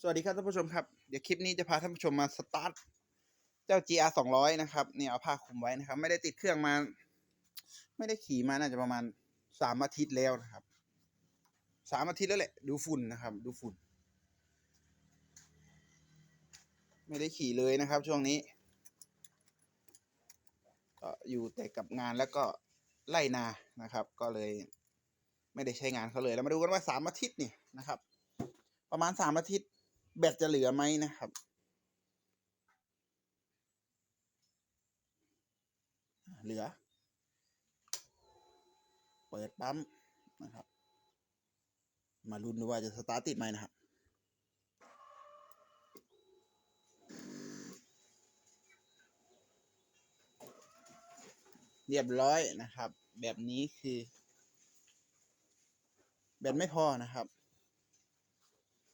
สวัสดีครับท่านผู้ชมครับ เดี๋ยวคลิปนี้จะพาท่านผู้ชมมาสตาร์ทเจ้า GR 200 นะครับเนี่ยเอาผ้าคลุมไว้นะครับ ไม่ได้ติดเครื่องมา ไม่ได้ขี่มาน่าจะประมาณสามอาทิตย์แล้วนะครับสามอาทิตย์แล้วแหละ ดูฝุ่นนะครับ ดูฝุ่น ไม่ได้ขี่เลยนะครับ ช่วงนี้ ก็อยู่แต่กับงานแล้วก็ไล่นานะครับ ก็เลย ไม่ได้ใช้งานเขาเลย แล้วมาดูกันว่าสามอาทิตย์นี่นะครับ ประมาณสามอาทิตย์ แบตจะเหลือไหมนะครับ เหลือ เปิดปั๊มนะครับ มาลุ้นดูว่าจะสตาร์ทติดไหมนะครับเรียบร้อยนะครับ แบบนี้คือ แบตไม่พอนะครับ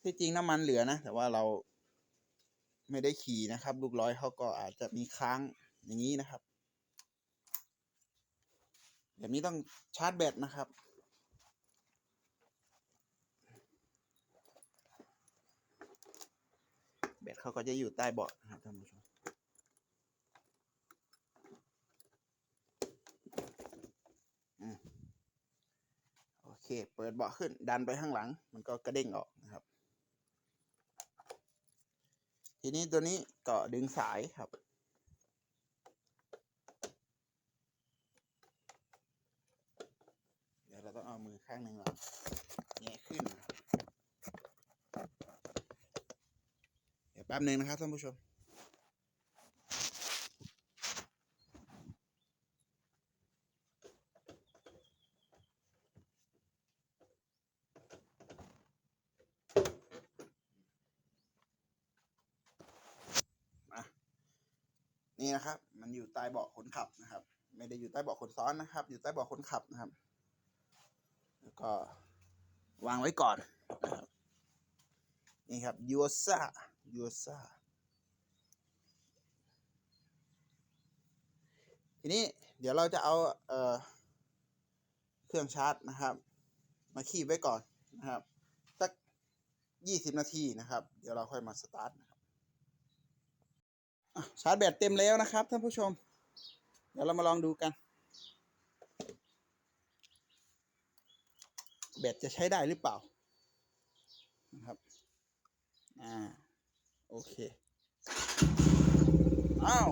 ที่จริงน้ำมันเหลือนะ แต่ว่าเราไม่ได้ขี่นะครับ ลูกร้อยเขาก็อาจจะมีค้างอย่างนี้นะครับ แบบนี้ต้องชาร์จแบตนะครับแบตเขาก็จะอยู่ใต้เบาะนะครับท่านผู้ชมอืมโอเค เปิดเบาะขึ้นดันไปข้างหลัง มันก็กระเด้งออกนะครับ ทีนี้ตัวนี้ก็ดึงสายครับ เดี๋ยวเราต้องเอามือข้างหนึ่งก่อนแงะขึ้น เดี๋ยวแป๊บหนึ่งนะครับท่านผู้ชม นี่นะครับ มันอยู่ใต้เบาะคนขับนะครับ ไม่ได้อยู่ใต้เบาะคนซ้อนนะครับ อยู่ใต้เบาะคนขับนะครับ แล้วก็วางไว้ก่อนนะครับนี่ครับยูซ่ายูซ่าทีนี้เดี๋ยวเราจะเอาเออเครื่องชาร์จนะครับ มาคีบไว้ก่อนนะครับ สักยี่สิบนาทีนะครับ เดี๋ยวเราค่อยมาสตาร์ท ชาร์จแบตเต็มแล้วนะครับท่านผู้ชม เดี๋ยวเรามาลองดูกัน แบตจะใช้ได้หรือเปล่านะครับ อ่า โอเค อ้าว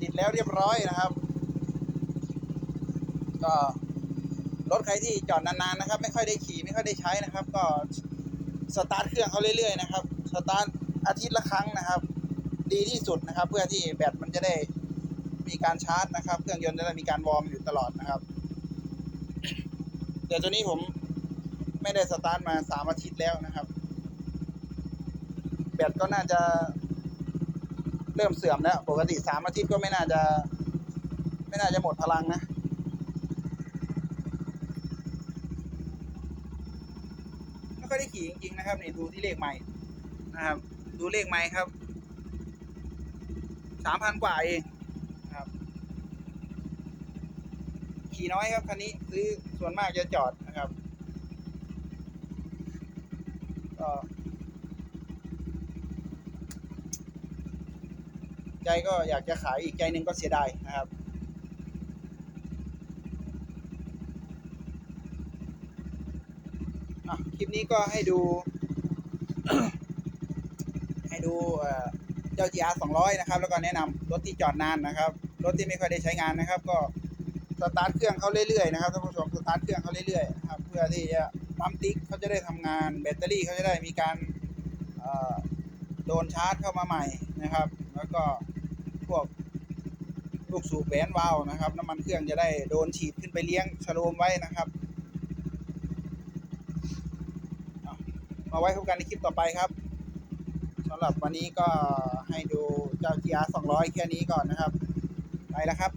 ติดแล้วเรียบร้อยนะครับ ก็รถใครที่จอดนานๆนะครับ ไม่ค่อยได้ขี่ไม่ค่อยได้ใช้นะครับ ก็สตาร์ทเครื่องเขาเรื่อยๆนะครับ สตาร์ทอาทิตย์ละครั้งนะครับ ดีที่สุดนะครับ เพื่อที่แบตมันจะได้มีการชาร์จนะครับ เครื่องยนต์จะได้มีการวอร์มอยู่ตลอดนะครับ แต่ตัวนี้ผมไม่ได้สตาร์ทมาสามอาทิตย์แล้วนะครับ แบตก็น่าจะเริ่มเสื่อมแล้ว ปกติสามอาทิตย์ก็ไม่น่าจะ ไม่น่าจะหมดพลังนะไม่ค่อยได้ขี่จริงๆนะครับนี่ดูที่เลขใหม่นะครับ ดูเลขใหม่ครับ สามพันกว่าเองครับ ขี่น้อยครับคันนี้ซื้อส่วนมากจะจอดนะครับ ก็ ใจก็อยากจะขายอีกใจหนึ่งก็เสียดายนะครับอะคลิปนี้ก็ให้ดู ให้ดูเอ่อ เจ้า GR 200 นะครับ แล้วก็แนะนำรถที่จอดนานนะครับ รถที่ไม่ค่อยได้ใช้งานนะครับ ก็สตาร์ทเครื่องเขาเรื่อยๆนะครับท่านผู้ชมสตาร์ทเครื่องเขาเรื่อยๆนะครับเพื่อที่จะปั๊มติ๊กเขาจะได้ทำงานแบตเตอรี่เขาจะได้มีการโดนชาร์จเข้ามาใหม่นะครับ แล้วก็พวกลูกสูบแหวนวาล์วนะครับน้ำมันเครื่องจะได้โดนฉีดขึ้นไปเลี้ยงชโลมไว้นะครับมาไว้พบกันในคลิปต่อไปครับำหรับวันนี้ก็ให้ดูเจ้า GR 200 แค่นี้ก่อนนะครับ ไปแล้วครับ